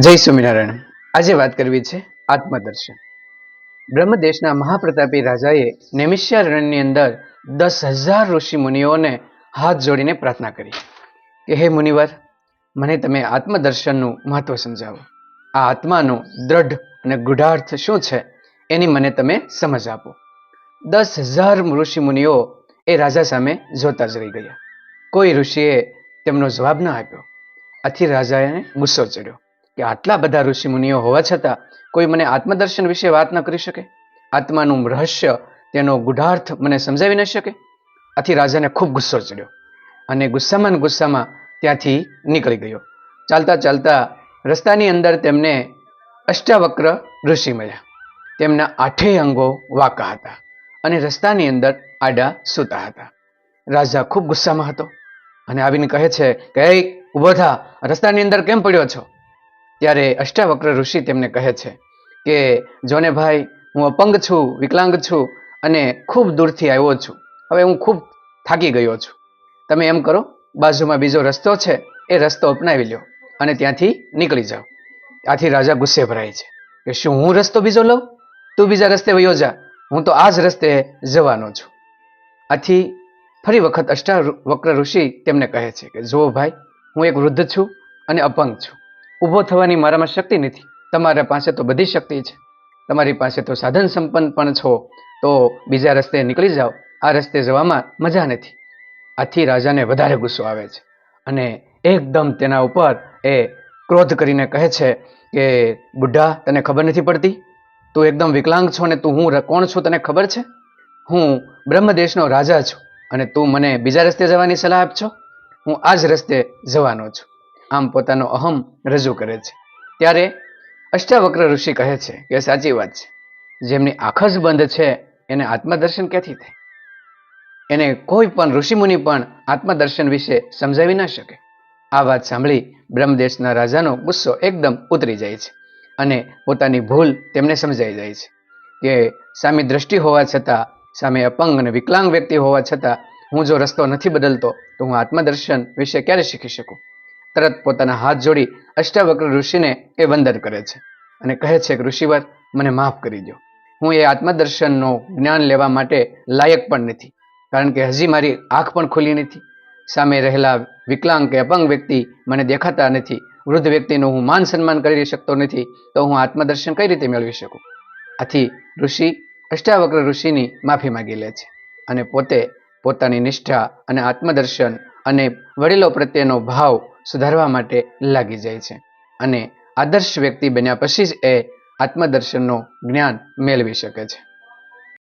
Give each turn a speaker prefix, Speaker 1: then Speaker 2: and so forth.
Speaker 1: જય સ્વામિનારાયણ. આજે વાત કરવી છે આત્મદર્શન. બ્રહ્મદેશના મહાપ્રતાપી રાજાએ નૈમિષ્યારણ્યની અંદર દસ હજાર ઋષિ મુનિઓને હાથ જોડીને પ્રાર્થના કરી. કે હે મુનિવર, મને તમે આત્મદર્શનનું મહત્વ સમજાવો. આ આત્માનો દ્રઢ અને ગૂઢાર્થ શું છે એની મને તમે સમજ આપો. દસ હજાર ઋષિ મુનિઓ એ રાજા સામે જોતા જ રહી ગયા. કોઈ ઋષિએ તેમનો જવાબ ન આપ્યો. આથી રાજાએ ગુસ્સો ચડ્યો. કે આટલા બધા ઋષિ મુનિઓ હોવા છતાં કોઈ મને આત્મદર્શન વિશે વાત ન કરી શકે? આત્માનું રહસ્ય તેનો ગુઢાર્થ મને સમજાવી ન શકે? આથી રાજાને ખૂબ ગુસ્સો ચડ્યો અને ગુસ્સામાં ગુસ્સામાં ત્યાંથી નીકળી ગયો. ચાલતા ચાલતા રસ્તાની અંદર તેમને અષ્ટાવક્ર ઋષિ મળ્યા. તેમના આઠેય અંગો વાંકા હતા અને રસ્તાની અંદર આડા સૂતા હતા. રાજા ખૂબ ગુસ્સામાં હતો અને આવીને કહે છે કે "એ, થા રસ્તાની અંદર કેમ પડ્યો છો? ત્યારે અષ્ટાવક્ર ઋષિ તેમને કહે છે કે, જોને ભાઈ, હું અપંગ છું, વિકલાંગ છું અને ખૂબ દૂરથી આવ્યો છું. હવે હું ખૂબ થાકી ગયો છું. તમે એમ કરો, બાજુમાં બીજો રસ્તો છે, એ રસ્તો અપનાવી લ્યો અને ત્યાંથી નીકળી જાઓ. આથી રાજા ગુસ્સે ભરાય છે. કે શું હું રસ્તો બીજો લઉં? તું બીજા રસ્તે વયો જા. હું તો આ જ રસ્તે જવાનો છું. આથી ફરી વખત અષ્ટાવક્ર ઋષિ તેમને કહે છે કે, જુઓ ભાઈ, હું એક વૃદ્ધ છું અને અપંગ છું. ઊભો થવાની મારામાં શક્તિ નથી. તમારા પાસે તો બધી શક્તિ છે. તમારી પાસે તો સાધન સંપન્ન પણ છો, તો બીજા રસ્તે નીકળી જાઓ. આ રસ્તે જવામાં મજા નથી. આથી રાજાને વધારે ગુસ્સો આવે છે અને એકદમ તેના ઉપર એ ક્રોધ કરીને કહે છે કે, બુઢા, તને ખબર નથી પડતી? તું એકદમ વિકલાંગ છો ને તું હું કોણ છું તને ખબર છે? હું બ્રહ્મદેશનો રાજા છું અને તું મને બીજા રસ્તે જવાની સલાહ આપશો હું આ જ રસ્તે જવાનો છું. આમ પોતાનો અહમ રજૂ કરે છે. ત્યારે અષ્ટાવક્ર ઋષિ કહે છે કે સાચી વાત છે. જેમની આંખ જ બંધ છે, એને આત્મદર્શન ક્યાંથી થાય? એને કોઈ પણ ઋષિમુનિ પણ આત્મદર્શન વિશે સમજાવી ના શકે. આ વાત સાંભળી બ્રહ્મદેશના રાજાનો ગુસ્સો એકદમ ઉતરી જાય છે અને પોતાની ભૂલ તેમને સમજાઈ જાય છે કે સામે દ્રષ્ટિ હોવા છતાં, સામે અપંગ અને વિકલાંગ વ્યક્તિ હોવા છતાં હું જો રસ્તો નથી બદલતો, તો હું આત્મદર્શન વિશે ક્યારે શીખી શકું? તરત પોતાના હાથ જોડી અષ્ટાવક્ર ઋષિને એ વંદન કરે છે અને કહે છે કે, ઋષિવર, મને માફ કરી દો હું એ આત્મદર્શનનો જ્ઞાન લેવા માટે લાયક પણ નથી, કારણ કે હજી મારી આંખ પણ ખુલી નથી. સામે રહેલા વિકલાંગ કે અપંગ વ્યક્તિ મને દેખાતા નથી, વૃદ્ધ વ્યક્તિનું હું માન સન્માન કરી શકતો નથી, તો હું આત્મદર્શન કઈ રીતે મેળવી શકું? આથી ઋષિ અષ્ટાવક્ર ઋષિની માફી માંગી લે છે અને પોતે પોતાની નિષ્ઠા અને આત્મદર્શન અને વડીલો પ્રત્યેનો ભાવ સુધારવા માટે લાગી જાય છે. અને આદર્શ વ્યક્તિ બન્યા પછી જ એ આત્મદર્શનનું જ્ઞાન મેળવી શકે છે.